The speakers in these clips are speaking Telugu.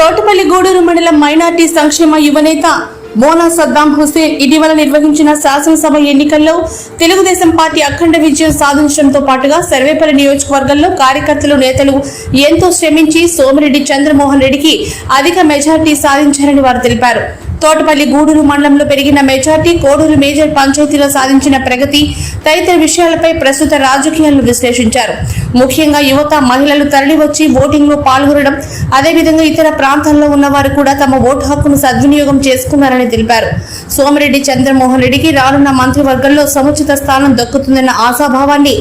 తోటపల్లి గూడూరు మండలం మైనార్టీ సంక్షేమ యువనేత మోనా సద్దాం హుసేన్ ఇటీవల నిర్వహించిన శాసనసభ ఎన్నికల్లో తెలుగుదేశం పార్టీ అఖండ విజయం సాధించడంతో పాటుగా సర్వేపల్లి నియోజకవర్గంలో కార్యకర్తలు నేతలు ఎంతో శ్రమించి సోమిరెడ్డి చంద్రమోహన్ రెడ్డికి అధిక మెజార్టీ సాధించారని వారు తెలిపారు. తోటపల్లి గూడూరు మండలంలో పెరిగిన మెజార్టీ కోడూరు మేజర్ పంచాయతీలో సాధించిన ప్రగతి తదితర విషయాలపై ప్రస్తుత రాజకీయాలను విశ్లేషించారు. ముఖ్యంగా యువత మహిళలు తరలివచ్చి ఓటింగ్లో పాల్గొనడం అదేవిధంగా ఇతర ప్రాంతాల్లో ఉన్నవారు కూడా తమ ఓటు హక్కును సద్వినియోగం చేసుకున్నారని తెలిపారు. సోమిరెడ్డి చంద్రమోహన్ రెడ్డికి రానున్న మంత్రివర్గంలో సముచిత స్థానం దక్కుతుందన్న ఆశాభావాన్ని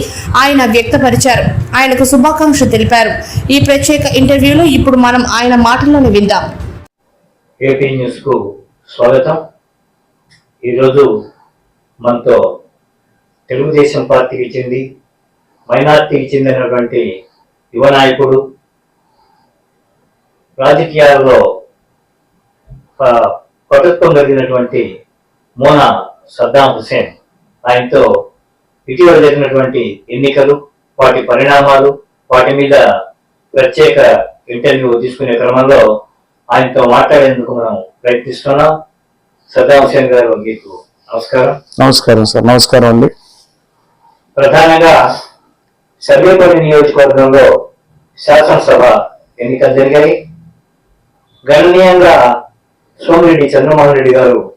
ఆయన వ్యక్తపరిచారు. ఆయనకు శుభాకాంక్షలు తెలిపారు. ఈ ప్రత్యేక ఇంటర్వ్యూలో ఇప్పుడు మనం ఆయన మాటల్లోనే విందాం. ఏపీ న్యూస్కు స్వాగతం. ఈరోజు మనతో తెలుగుదేశం పార్టీకి చెంది మైనార్టీకి చెందినటువంటి యువ నాయకుడు రాజకీయాల్లో ప- పటుత్వం కలిగినటువంటి మోనా సద్దాం హుసేన్ ఆయనతో ఇటీవల జరిగినటువంటి ఎన్నికలు వాటి పరిణామాలు వాటి మీద ప్రత్యేక ఇంటర్వ్యూ తీసుకునే క్రమంలో ఆయనతో మాట్లాడేందుకు మనం ప్రయత్నిస్తున్నాం. సద్దాం హుసేన్ గారు మీకు నమస్కారం. నమస్కారం సార్ నమస్కారం అండి. ప్రధానంగా సర్వేపల్లి నియోజకవర్గంలో శాసనసభ ఎన్నికలు జరిగాయి. గణనీయంగా సోమిరెడ్డి చంద్రమోహన్ రెడ్డి గారు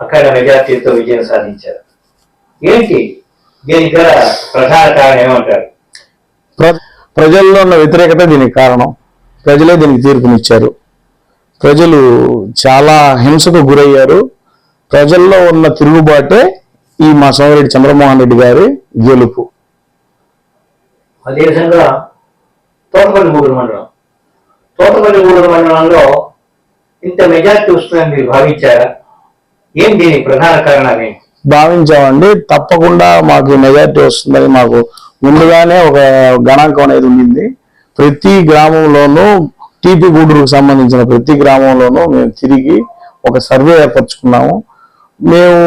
అక్కడ మెజార్టీతో విజయం సాధించారు. ఏంటి? దీనికి ప్రధాన కారణం ఏమంటారు? ప్ర- ప్రజల్లో ఉన్న వ్యతిరేకత దీనికి కారణం. ప్రజలే దీనికి తీర్పునిచ్చారు. ప్రజలు చాలా హింసకు గురయ్యారు. ప్రజల్లో ఉన్న తిరుగుబాటే ఈ మా సోమిరెడ్డి చంద్రమోహన్ రెడ్డి గారి గెలుపు. అదేవిధంగా తోటపల్లి గూడూరు మండలం. తోటపల్లి గూడూరు మండలంలో ఇంత మెజార్టీ వస్తుందని మీరు భావించారా? ఏం దీనికి ప్రధాన కారణాలు ఏంటి? భావించామండి. తప్పకుండా మాకు మెజారిటీ వస్తుందని మాకు ముందుగానే ఒక గణాంకం అనేది ఉండింది. ప్రతి గ్రామంలోనూ టీపీ గూడూరుకు సంబంధించిన ప్రతి గ్రామంలోనూ మేము తిరిగి ఒక సర్వే ఏర్పరచుకున్నాము. మేము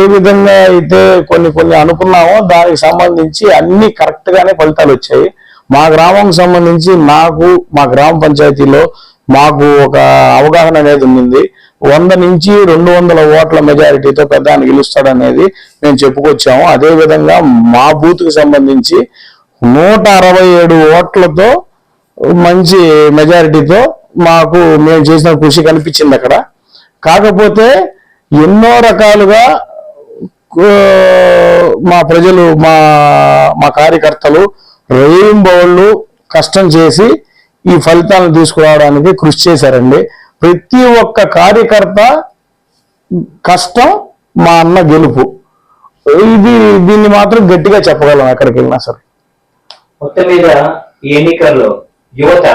ఏ విధంగా అయితే కొన్ని కొన్ని అనుకున్నామో దానికి సంబంధించి అన్ని కరెక్ట్ గానే ఫలితాలు వచ్చాయి. మా గ్రామం సంబంధించి నాకు మా గ్రామ పంచాయతీలో మాకు ఒక అవగాహన అనేది ఉండింది. వంద నుంచి రెండు వందల ఓట్ల మెజారిటీతో పెద్ద ఆయన గెలుస్తాడనేది మేము చెప్పుకొచ్చాము. అదే విధంగా మా బూత్కి సంబంధించి నూట అరవై ఏడు ఓట్లతో మంచి మెజారిటీతో మాకు మేము చేసిన కృషి కనిపించింది అక్కడ. కాకపోతే ఎన్నో రకాలుగా మా ప్రజలు మా మా కార్యకర్తలు రెయిన్బోళ్ళు కష్టం చేసి ఈ ఫలితాలను తీసుకురావడానికి కృషి చేశారండి. ప్రతి ఒక్క కార్యకర్త కష్టం మా అన్న గెలుపు. ఇది దీన్ని మాత్రం గట్టిగా చెప్పగలం ఎక్కడికి వెళ్ళినా సరే. మొత్తం మీద ఈ ఎన్నికల్లో యువత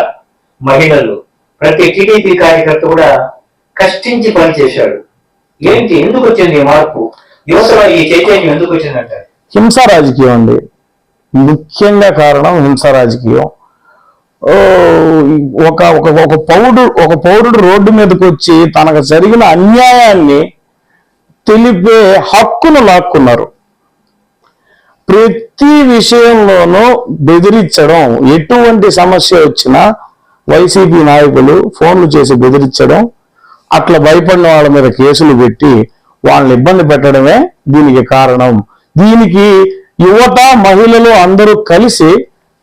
మహిళలు ప్రతి టీడీపీ కార్యకర్త కూడా కష్టించి పనిచేశాడు. ఏంటి? ఎందుకు వచ్చింది మార్పు? యువతలో ఈ చైతన్యం ఎందుకు వచ్చిందంటారు హింసా రాజకీయం అండి. ముఖ్యంగా కారణం హింస రాజకీయం. ఓ, ఒక ఒక ఒక పౌరుడు ఒక పౌరుడు రోడ్డు మీదకి వచ్చి తనకు జరిగిన అన్యాయాన్ని తెలిపే హక్కును లాక్కున్నారు. ప్రతి విషయంలోనూ బెదిరించడం. ఎటువంటి సమస్య వచ్చినా వైసీపీ నాయకులు ఫోన్లు చేసి బెదిరించడం. అట్లా భయపడిన వాళ్ళ మీద కేసులు పెట్టి వాళ్ళని ఇబ్బంది పెట్టడమే దీనికి కారణం. దీనికి యువత మహిళలు అందరూ కలిసి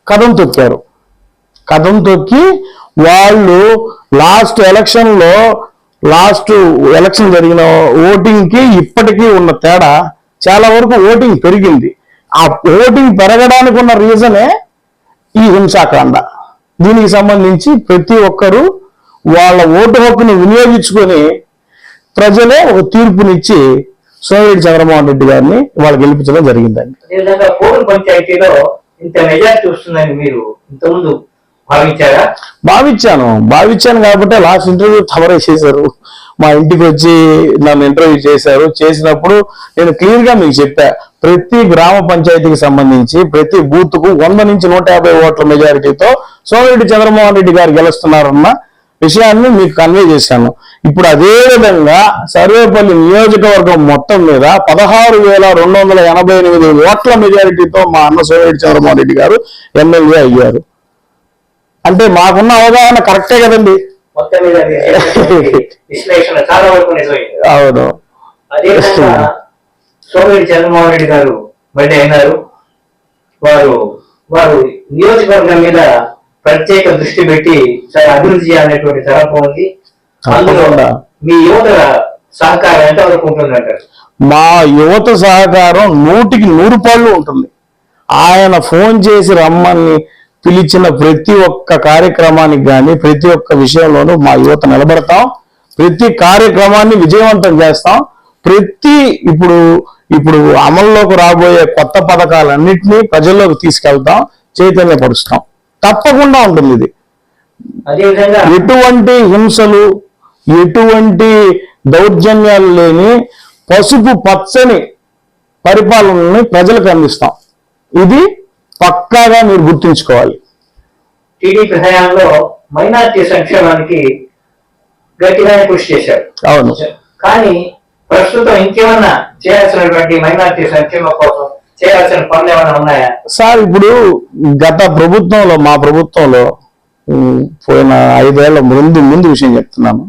కథం తొక్కారు. కథం తొక్కి వాళ్ళు లాస్ట్ ఎలక్షన్లో లాస్ట్ ఎలక్షన్ జరిగిన ఓటింగ్కి ఇప్పటికీ ఉన్న తేడా చాలా వరకు ఓటింగ్ పెరిగింది. ఆ ఓటింగ్ పెరగడానికి ఉన్న రీజనే ఈ హింసాకాండ. దీనికి సంబంధించి ప్రతి ఒక్కరూ వాళ్ళ ఓటు హక్కుని వినియోగించుకొని ప్రజలే ఒక తీర్పునిచ్చి సోమిరెడ్డి చంద్రమోహన్ రెడ్డి గారిని వాళ్ళు గెలిపించడం జరిగిందండి. అదేవిధంగా కోడూరు పంచాయతీలో ఇంత మెజార్టీ వస్తుందని మీరు ఇంతకుముందు భావించారా? భావించాను. భావించాను కాబట్టి లాస్ట్ ఇంటర్వ్యూ తమరే చేశారు. మా ఇంటికి వచ్చి నన్ను ఇంటర్వ్యూ చేశారు. చేసినప్పుడు నేను క్లియర్గా మీకు చెప్పా. ప్రతి గ్రామ పంచాయతీకి సంబంధించి ప్రతి బూత్కు వంద నుంచి నూట యాభై ఓట్ల మెజారిటీతో సోమిరెడ్డి చంద్రమోహన్ రెడ్డి గారు గెలుస్తున్నారన్న విషయాన్ని మీకు కన్వే చేశాను. ఇప్పుడు అదే విధంగా సర్వేపల్లి నియోజకవర్గం మొత్తం మీద పదహారు వేల రెండు వందల ఎనభై ఎనిమిది ఓట్ల మెజారిటీతో మా అన్న సోమిరెడ్డి చంద్రమోహన్ రెడ్డి గారు ఎమ్మెల్యే అయ్యారు. అంటే మాకున్న అవగాహన కరెక్టే కదండి. అవును. సోమిరెడ్డి చంద్రమోహన్ రెడ్డి గారు బయట అయినారు. వారు వారు నియోజకవర్గం మీద ప్రత్యేక దృష్టి పెట్టి చాలా అభివృద్ధి చేయాలనేటువంటి తలంపు ఉంది. అందులో. మీ యువత సహకారం ఎంతవరకు ఉంటుందంటారు? మా యువత సహకారం నూటికి నూరు పాళ్ళు ఉంటుంది. ఆయన ఫోన్ చేసి రమ్మని పిలిచిన ప్రతి ఒక్క కార్యక్రమానికి కానీ ప్రతి ఒక్క విషయంలోనూ మా యువత నిలబడతాం. ప్రతి కార్యక్రమాన్ని విజయవంతం చేస్తాం. ప్రతి ఇప్పుడు ఇప్పుడు అమల్లోకి రాబోయే కొత్త పథకాలన్నింటినీ ప్రజల్లోకి తీసుకెళ్తాం చైతన్యపరుస్తాం. తప్పకుండా ఉంటుంది ఇది. ఎటువంటి హింసలు ఎటువంటి దౌర్జన్యాలు లేని పసుపు పచ్చని పరిపాలనని ప్రజలకు అందిస్తాం. ఇది పక్కాగా మీరు గుర్తుంచుకోవాలి. టీడీపీ హయాంలో మైనార్టీ సంక్షేమానికి గట్టిగానే కృషి చేశారు. అవును. కానీ ప్రస్తుతం ఇంకేమన్నా చేయాల్సినటువంటి మైనార్టీ సంక్షేమ కోసం చేయాల్సిన పనులు ఏమైనా ఉన్నాయా? సార్ ఇప్పుడు గత ప్రభుత్వంలో మా ప్రభుత్వంలో పోయిన ఐదేళ్ళ ముందు ముందు విషయం చెప్తున్నాను.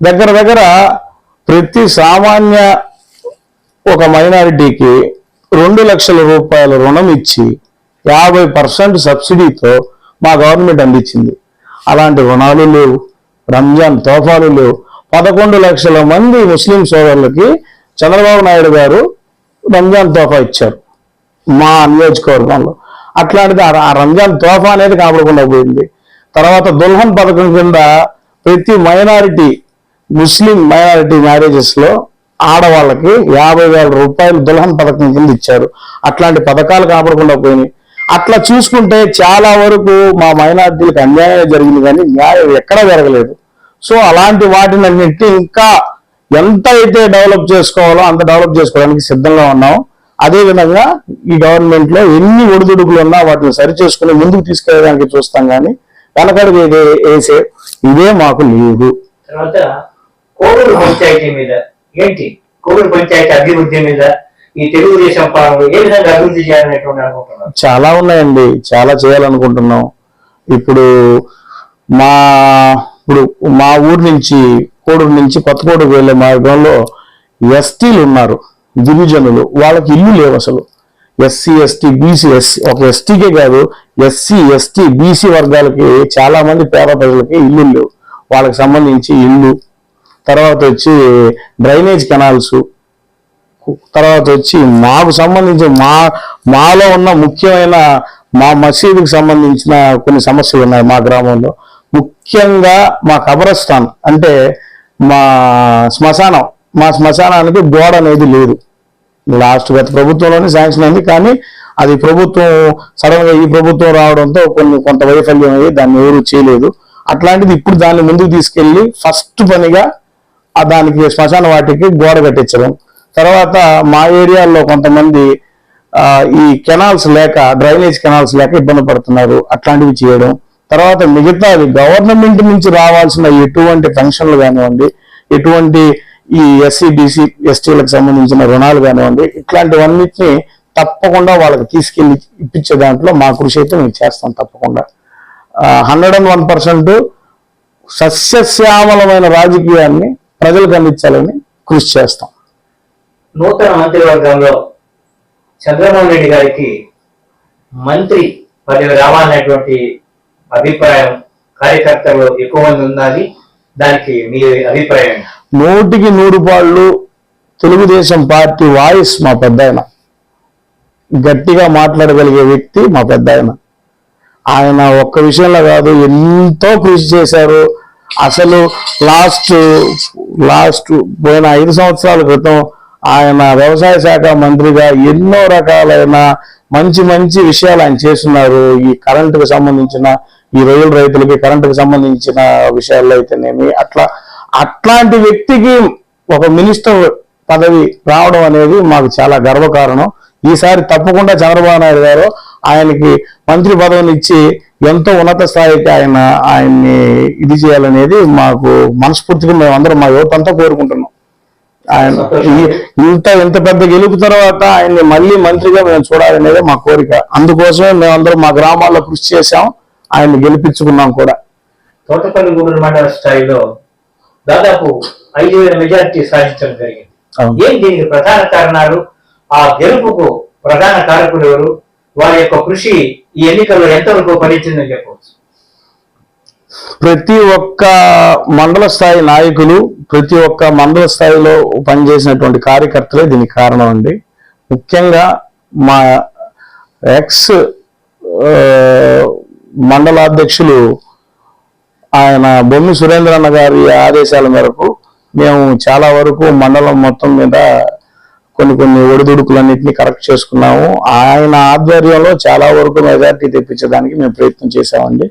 దగ్గర దగ్గర ప్రతి సామాన్య ఒక మైనారిటీకి రెండు లక్షల రూపాయల రుణం ఇచ్చి యాభై పర్సెంట్ సబ్సిడీతో మా గవర్నమెంట్ అందించింది. అలాంటి రుణాలు లేవు రంజాన్ తోఫాలు లేవు. పదకొండు లక్షల మంది ముస్లిం సోదరులకి చంద్రబాబు నాయుడు గారు రంజాన్ తోఫా ఇచ్చారు. మా నియోజకవర్గంలో. అట్లాంటిది ఆ- రంజాన్ తోఫా అనేది కాపాడకుండా పోయింది. తర్వాత దుల్హన్ పథకం కింద ప్రతి మైనారిటీ ముస్లిం మైనారిటీ మ్యారేజెస్లో ఆడవాళ్ళకి యాభై వేల రూపాయలు దుల్హన్ పథకం కింద ఇచ్చారు. అట్లాంటి పథకాలు కాపాడకుండా పోయినాయి. అట్లా చూసుకుంటే చాలా వరకు మా మైనారిటీలకు అన్యాయం జరిగింది కానీ న్యాయం ఎక్కడా జరగలేదు. సో అలాంటి వాటిని అన్నింటినీ ఇంకా ఎంత అయితే డెవలప్ చేసుకోవాలో అంత డెవలప్ చేసుకోవడానికి సిద్ధంగా ఉన్నాం. అదే విధంగా ఈ గవర్నమెంట్లో ఎన్ని ఒడిదుడుకులు ఉన్నా వాటిని సరి చేసుకుని ముందుకు తీసుకెళ్ళడానికి చూస్తాం కానీ వెనకడుగు ఇదే వేసే ఇదే మాకు లేదు తర్వాత పంచాయతీ మీద ఏంటి? పంచాయతీ అభివృద్ధి మీద ఈ తెలుగుదేశం పాలనలో ఏ విధంగా అభివృద్ధి చేయాలనేటువంటి చాలా ఉన్నాయండి. చాలా చేయాలనుకుంటున్నాం. ఇప్పుడు మా ఇప్పుడు మా ఊరు నుంచి కోడూరు నుంచి కొత్తకోటకు వెళ్ళే మార్గంలో ఎస్టీలు ఉన్నారు గిరిజనులు. వాళ్ళకి ఇల్లు లేవు అసలు. SC ST BC SC. ఒక ఎస్టీకే కాదు ఎస్సీ ఎస్టీ బీసీ వర్గాలకి చాలా మంది పేద ప్రజలకి ఇల్లు లేవు. వాళ్ళకి సంబంధించి ఇల్లు. తర్వాత వచ్చి డ్రైనేజ్ కెనాల్స్. తర్వాత వచ్చి మాకు సంబంధించి మా మాలో ఉన్న ముఖ్యమైన మా మసీదుకి సంబంధించిన కొన్ని సమస్యలు ఉన్నాయి మా గ్రామంలో. ముఖ్యంగా మా కబరస్థాన్ అంటే మా శ్మశానం మా శ్మశానానికి గోడ అనేది లేదు. లాస్ట్ గత ప్రభుత్వంలోనే శాంక్షన్ అయింది కానీ అది ప్రభుత్వం సడన్గా ఈ ప్రభుత్వం రావడంతో కొన్ని కొంత వైఫల్యం అయ్యి దాన్ని ఎవరు చేయలేదు. అట్లాంటిది ఇప్పుడు దాన్ని ముందుకు తీసుకెళ్ళి ఫస్ట్ పనిగా ఆ దానికి శ్మశాన వాటికి గోడ కట్టించడం. తర్వాత మా ఏరియాలో కొంతమంది ఈ కెనాల్స్ లేక డ్రైనేజ్ కెనాల్స్ లేక ఇబ్బంది పడుతున్నారు. అట్లాంటివి చేయడం. తర్వాత మిగతాది గవర్నమెంట్ నుంచి రావాల్సిన ఎటువంటి పెన్షన్లు కానివ్వండి ఎటువంటి ఈ ఎస్సీ బీసీ ఎస్టీలకు సంబంధించిన రుణాలు కానివ్వండి ఇట్లాంటివన్నిటిని తప్పకుండా వాళ్ళకి తీసుకెళ్ళి ఇప్పించే దాంట్లో మా కృషి అయితే మేము చేస్తాం తప్పకుండా. హండ్రెడ్ అండ్ వన్ పర్సెంట్ సస్యశ్యామలమైన రాజకీయాన్ని ప్రజలకు అందించాలని కృషి చేస్తాం. నూతన మంత్రివర్గంలో చంద్రబాబు రెడ్డి గారికి మంత్రి పదవి రావాలనేటువంటి అభిప్రాయం కార్యకర్తలు ఎక్కువ మంది ఉన్నది దానికి మీ అభిప్రాయం? నూటికి నూరు పాళ్ళు తెలుగుదేశం పార్టీ వాయిస్ మా పెద్ద గట్టిగా మాట్లాడగలిగే వ్యక్తి మా పెద్ద ఆయన ఆయన ఒక్క విషయంలో కాదు ఎంతో కృషి చేశారు. అసలు లాస్ట్ లాస్ట్ పోయిన ఐదు సంవత్సరాల క్రితం ఆయన వ్యవసాయ శాఖ మంత్రిగా ఎన్నో రకాలైన మంచి మంచి విషయాలు ఆయన చేస్తున్నారు. ఈ కరెంటుకు సంబంధించిన ఈ రొయ్యల రైతులకి కరెంటుకు సంబంధించిన విషయాల్లో అయితేనేమి అట్లా అట్లాంటి వ్యక్తికి ఒక మినిస్టర్ పదవి రావడం అనేది మాకు చాలా గర్వకారణం. ఈసారి తప్పకుండా చంద్రబాబు నాయుడు గారు ఆయనకి మంత్రి పదవిని ఇచ్చి ఎంతో ఉన్నత స్థాయికి ఆయన ఆయన్ని ఇది చేయాలనేది మాకు మనస్ఫూర్తిగా మేము అందరం మా యువత అంతా కోరుకుంటున్నాం. ఆయన ఇంత ఇంత పెద్ద గెలుపు తర్వాత ఆయన్ని మళ్ళీ మంత్రిగా మేము చూడాలనేది మా కోరిక. అందుకోసమే మేమందరం మా గ్రామాల్లో కృషి చేశాం. ఆయన్ని గెలిపించుకున్నాం కూడా. తోటపల్లిగూడూరు మండల స్థాయిలో దాదాపు ఐదు వేల మెజారిటీ సాధించడం జరిగింది. ఏం దీనికి ప్రధాన కారణాలు? ఆ గెలుపుకు ప్రధాన కారకులు ఎవరు? వారి యొక్క కృషి ఈ ఎన్నికల్లో ఎంతవరకు ఫలించిందని చెప్పవచ్చు. ప్రతి ఒక్క మండల స్థాయి నాయకులు ప్రతి ఒక్క మండల స్థాయిలో పనిచేసినటువంటి కార్యకర్తలే దీనికి కారణం అండి. ముఖ్యంగా మా ఎక్స్ మండలాధ్యక్షులు ఆయన బొమ్మి సురేంద్రన్న గారి ఆదేశాల మేరకు మేము చాలా వరకు మండలం మొత్తం మీద కొన్ని కొన్ని ఒడిదుడుకులన్నింటినీ కరెక్ట్ చేసుకున్నాము. ఆయన ఆధ్వర్యంలో చాలా వరకు మెజార్టీ తెప్పించడానికి మేము ప్రయత్నం చేశామండి.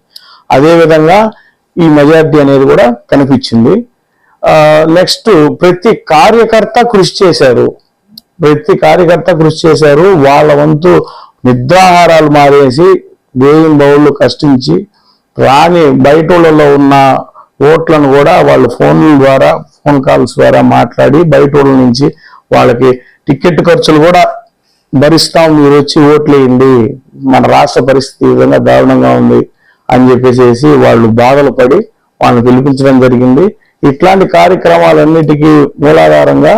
అదేవిధంగా ఈ మెజార్టీ అనేది కూడా కనిపించింది. నెక్స్ట్ ప్రతి కార్యకర్త కృషి చేశారు. ప్రతి కార్యకర్త కృషి చేశారు. వాళ్ళ వంతు నిద్రాహారాలు మారేసి దేవుని బౌళ్ళు కష్టించి రాని బయటోళ్ళలో ఉన్న ఓట్లను కూడా వాళ్ళు ఫోన్ల ద్వారా ఫోన్ కాల్స్ ద్వారా మాట్లాడి బయటోళ్ళ నుంచి వాళ్ళకి టికెట్ ఖర్చులు కూడా భరిస్తాం మీరు వచ్చి ఓట్లేయండి. మన రాష్ట్ర పరిస్థితి విధంగా దారుణంగా ఉంది అని చెప్పేసి వాళ్ళు బాధలు పడి వాళ్ళని పిలిపించడం జరిగింది. ఇట్లాంటి కార్యక్రమాలన్నిటికీ మూలాధారంగా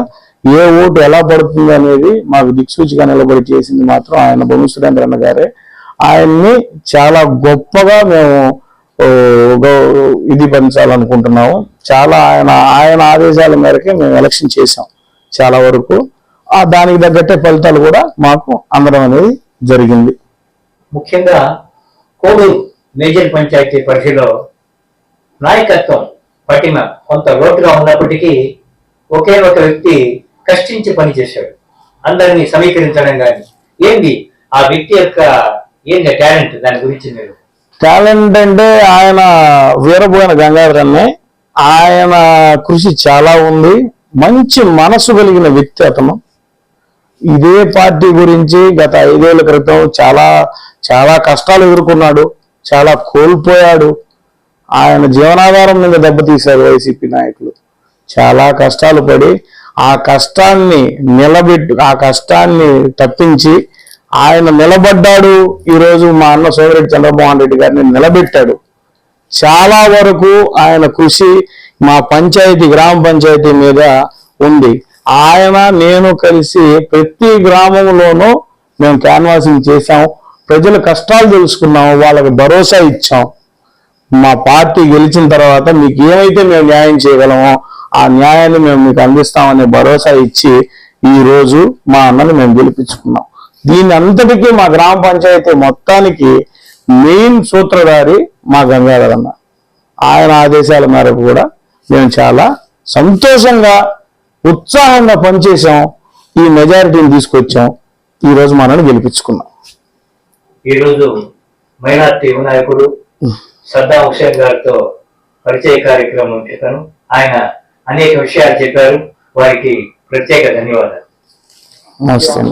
ఏ ఓటు ఎలా పడుతుంది అనేది మాకు దిక్సూచిగా నిలబడి చేసింది మాత్రం ఆయన బొమ్మ సురేంద్రన్న గారే. ఆయన్ని చాలా గొప్పగా మేము ఇది పంచాలనుకుంటున్నాము. చాలా ఆయన ఆయన ఆదేశాల మేరకే మేము ఎలక్షన్ చేసాం చాలా వరకు. ఆ దానికి తగ్గట్టే ఫలితాలు కూడా మాకు అందడం అనేది జరిగింది. ముఖ్యంగా కోడూరు మేజర్ పంచాయతీ పరిధిలో నాయకత్వం పటిమ కొంత లోటుగా ఉన్నప్పటికీ ఒకే ఒక వ్యక్తి కష్టించి పనిచేశాడు. అందరినీ సమీకరించడం కానీ ఏంది? ఆ వ్యక్తి యొక్క టాలెంట్? దాని గురించి మీరు. టాలెంట్ అంటే ఆయన వీరబోయిన గంగాధర్ అన్నయ్య ఆయన కృషి చాలా ఉంది. మంచి మనసు కలిగిన వ్యక్తి అతను. ఇదే పార్టీ గురించి గత ఐదేళ్ళ క్రితం చాలా చాలా కష్టాలు ఎదుర్కొన్నాడు. చాలా కోల్పోయాడు. ఆయన జీవనాధారం మీద దెబ్బతీశారు వైసీపీ నాయకులు. చాలా కష్టాలు పడి ఆ కష్టాన్ని నిలబెట్టు ఆ కష్టాన్ని తప్పించి ఆయన నిలబడ్డాడు. ఈరోజు మా అన్న సోదరెడ్డి చంద్రమోహన్ రెడ్డి గారిని నిలబెట్టాడు. చాలా వరకు ఆయన కృషి మా పంచాయతీ గ్రామ పంచాయతీ మీద ఉంది. ఆయన నేను కలిసి ప్రతి గ్రామంలోనూ మేము క్యాన్వాసింగ్ చేశాం. ప్రజల కష్టాలు తెలుసుకున్నాం. వాళ్ళకి భరోసా ఇచ్చాం. మా పార్టీ గెలిచిన తర్వాత మీకు ఏమైతే మేము న్యాయం చేయగలమో ఆ న్యాయాన్ని మేము మీకు అందిస్తామనే భరోసా ఇచ్చి ఈ రోజు మా అన్నని మేము గెలిపించుకున్నాం. దీని అంతటికీ మా గ్రామ పంచాయతీ మొత్తానికి మెయిన్ సూత్రధారి మా గంగాధర్ అన్న ఆయన ఆదేశాల మేరకు కూడా మేము చాలా సంతోషంగా ఉత్సాహంగా పనిచేసాం ఈ మెజారిటీని తీసుకొచ్చాం. ఈ రోజు మనల్ని గెలిపించుకున్నాం. ఈరోజు మైనార్టీ నాయకుడు సద్దాం హుసేన్ గారితో పరిచయ కార్యక్రమం చేశాను. ఆయన అనేక విషయాలు చెప్పారు. వారికి ప్రత్యేక ధన్యవాదాలు. నమస్తే.